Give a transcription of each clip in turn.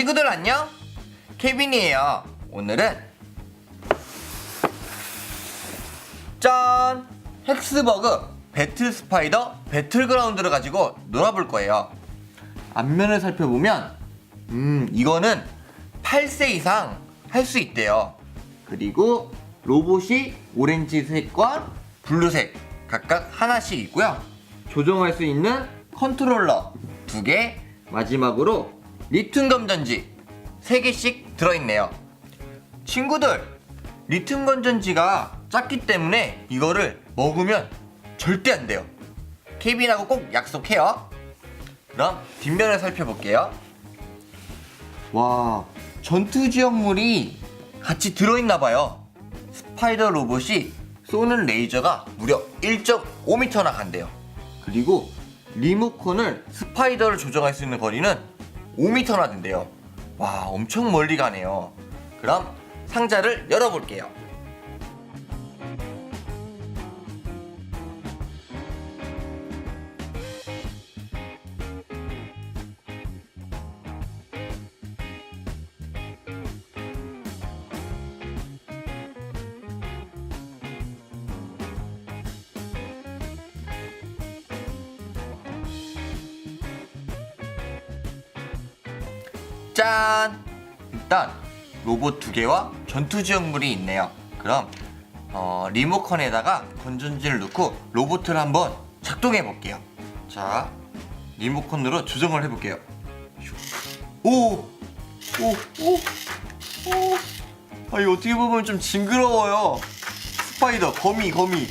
친구들 안녕? 케빈이에요. 오늘은 짠! 헥스버그 배틀 스파이더 배틀그라운드를 가지고 놀아볼 거예요. 앞면을 살펴보면 음 이거는 8세 이상 할 수 있대요. 그리고 로봇이 오렌지색과 블루색 각각 하나씩 있고요. 조정할 수 있는 컨트롤러 두 개, 마지막으로 리튬 건전지 세 개씩 들어있네요. 친구들, 리튬 건전지가 작기 때문에 이거를 먹으면 절대 안 돼요. 케빈하고 꼭 약속해요. 그럼 뒷면을 살펴볼게요. 와, 전투 지역물이 같이 들어있나봐요. 스파이더 로봇이 쏘는 레이저가 무려 1.5m나 간대요. 그리고 리모컨을 스파이더를 조정할 수 있는 거리는 5m나 된대요. 와, 엄청 멀리 가네요. 그럼 상자를 열어볼게요. 짠! 일단 로봇 두 개와 전투 지역물이 있네요. 그럼 어, 리모컨에다가 건전지를 넣고 로봇을 한번 작동해 볼게요. 자, 리모컨으로 조정을 해 볼게요. 오, 오, 오, 오. 아, 이거 어떻게 보면 좀 징그러워요. 스파이더, 거미, 거미.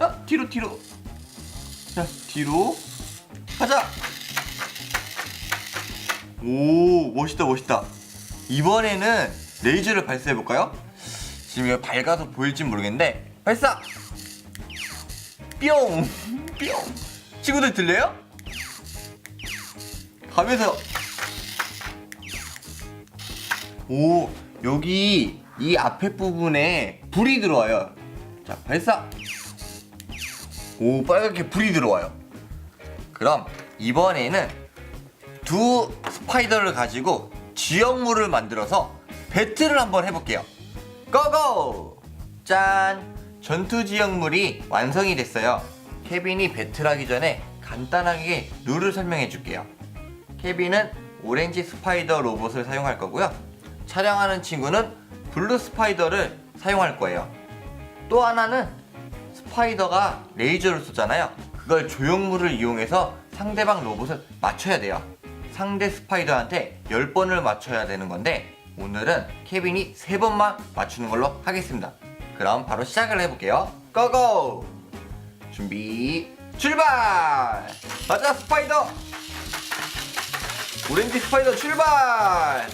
야, 뒤로, 뒤로. 자, 뒤로. 가자. 오 멋있다 멋있다 이번에는 레이저를 발사해 볼까요? 지금 이거 밝아서 보일진 모르겠는데 발사 뿅! 뿅! 친구들 들려요? 가면서 오 여기 이 앞에 부분에 불이 들어와요 자 발사 오 빨갛게 불이 들어와요 그럼 이번에는 두 스파이더를 가지고 지역물을 만들어서 배틀을 한번 해볼게요. 고고! 짠! 전투 지역물이 완성이 됐어요. 케빈이 배틀하기 전에 간단하게 룰을 설명해 줄게요. 케빈은 오렌지 스파이더 로봇을 사용할 거고요. 촬영하는 친구는 블루 스파이더를 사용할 거예요. 또 하나는 스파이더가 레이저를 쏘잖아요. 그걸 조형물을 이용해서 상대방 로봇을 맞춰야 돼요. 상대 스파이더한테 10번을 맞춰야 되는 건데 오늘은 케빈이 3번만 맞추는 걸로 하겠습니다. 그럼 바로 시작을 해볼게요. 고고! 준비 출발! 맞아 스파이더! 오렌지 스파이더 출발!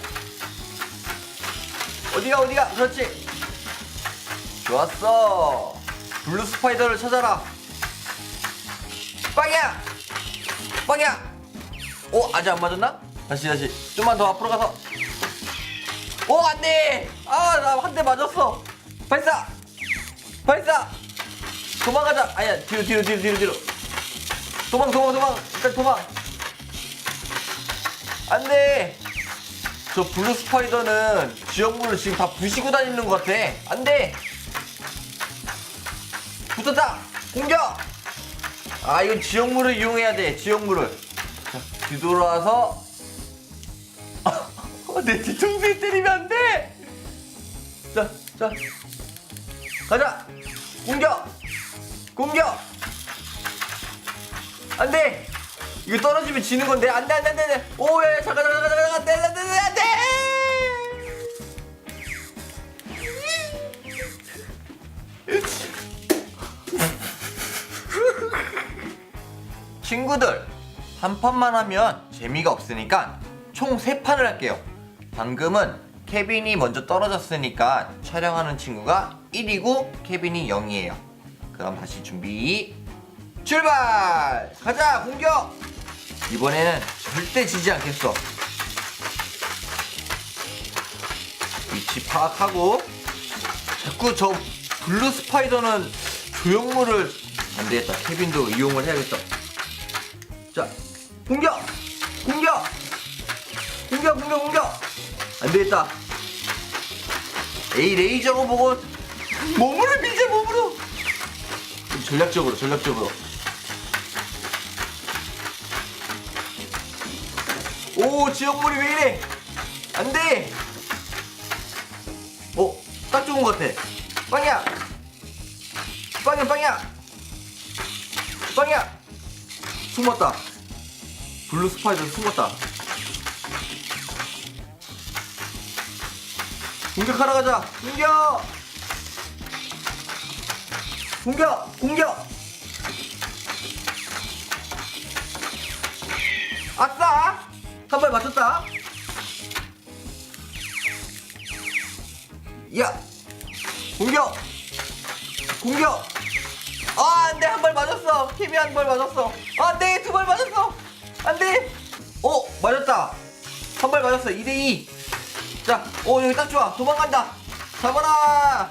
어디가 어디가 그렇지 좋았어 블루 스파이더를 찾아라 빵이야 빵이야 오 아직 안 맞았나? 다시 다시. 좀만 더 앞으로 가서. 오 안돼! 아 나 한 대 맞았어. 발사! 발사! 도망가자. 아니야 뒤로 뒤로 뒤로 뒤로 뒤로. 도망 도망 도망. 일단 도망. 안돼! 저 블루 스파이더는 지역물을 지금 다 부시고 다니는 것 같아. 안돼! 붙었다! 공격! 아 이건 지역물을 이용해야 돼 지역물을. 자 뒤돌아서 어, 내 뒤통수에 때리면 안 돼! 자 자. 가자! 공격 공격 안 돼! 이거 떨어지면 지는 건데 안 돼 안 돼 안 돼 안 돼. 오야 잠깐 잠깐 잠깐 잠깐. 안 돼 안 돼 안 돼 안 돼! 친구들 한 판만 하면 재미가 없으니까 총세 판을 할게요. 방금은 케빈이 먼저 떨어졌으니까 촬영하는 친구가 1이고 케빈이 0이에요. 그럼 다시 준비 출발! 가자 공격! 이번에는 절대 지지 않겠어. 위치 파악하고 자꾸 저 블루 스파이더는 조형물을 안 되겠다. 케빈도 이용을 해야겠다. 자 공격 공격 공격 공격 공격 안 되겠다. 에이 레이저로 보고 몸으로 밀자 몸으로! 좀 전략적으로 전략적으로. 오 지역물이 왜 이래? 안돼! 어딱 좋은 것 같아. 빵이야! 빵이야 빵이야! 빵이야! 숨었다 블루 스파이더 숨었다. 공격하러 가자. 공격! 공격! 공격! 아싸! 한 발 맞췄다. 야! 공격! 공격! 아 안돼. 한 발 맞았어. 팀이 한 발 맞았어. 안돼 두 발 맞았어 안돼 어 맞았다 한 발 맞았어 2대2 자, 오 여기 딱 좋아. 도망간다. 잡아라.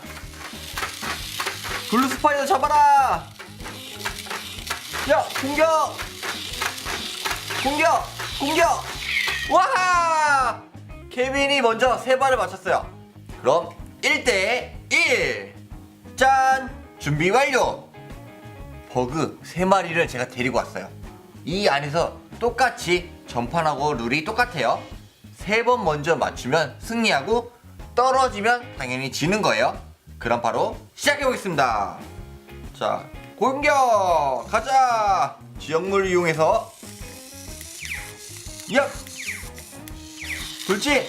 블루 스파이더 잡아라. 야, 공격. 공격. 공격. 와! 케빈이 먼저 세 발을 맞췄어요. 그럼 1대 1. 짠! 준비 완료. 버그 세 마리를 제가 데리고 왔어요. 이 안에서 똑같이 전판하고 룰이 똑같아요. 세 번 먼저 맞추면 승리하고 떨어지면 당연히 지는 거예요. 그럼 바로 시작해 보겠습니다. 자, 공격 가자. 지역물 이용해서 야, 돌지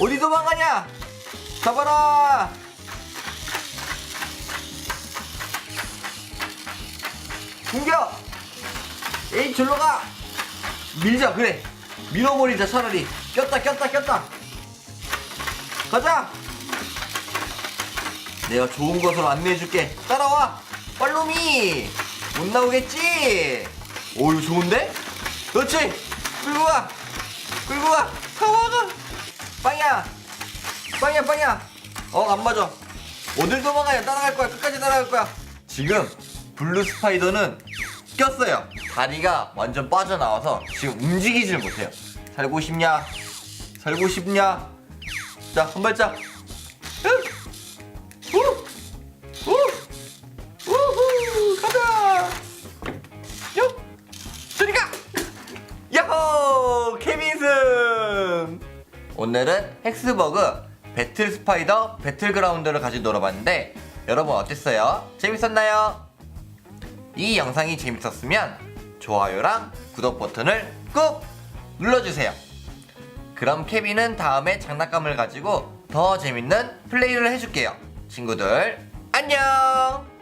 어디 도망가냐? 잡아라. 공격. 에이 절로 가. 밀자 그래. 밀어버리자 차라리. 꼈다 꼈다 꼈다. 가자. 내가 좋은 것으로 안내해줄게. 따라와. 빨로미 못 나오겠지? 오 이거 좋은데? 그렇지. 끌고 가. 끌고 가. 가와가. 빵이야. 빵이야 빵이야. 어 안 맞아. 어딜 도망가냐. 따라갈 거야. 끝까지 따라갈 거야. 지금 블루 스파이더는 꼈어요. 다리가 완전 빠져나와서 지금 움직이질 못해요. 살고 싶냐? 살고 싶냐? 자, 한 발짝. 우! 우! 우후! 가자! 요! 저리 가! 야호! 케빈슨! 오늘은 헥스버그 배틀 스파이더 배틀그라운드를 가지고 놀아봤는데 여러분 어땠어요? 재밌었나요? 이 영상이 재밌었으면 좋아요랑 구독 버튼을 꾹 눌러주세요. 그럼 케빈은 다음에 장난감을 가지고 더 재밌는 플레이를 해줄게요. 친구들, 안녕!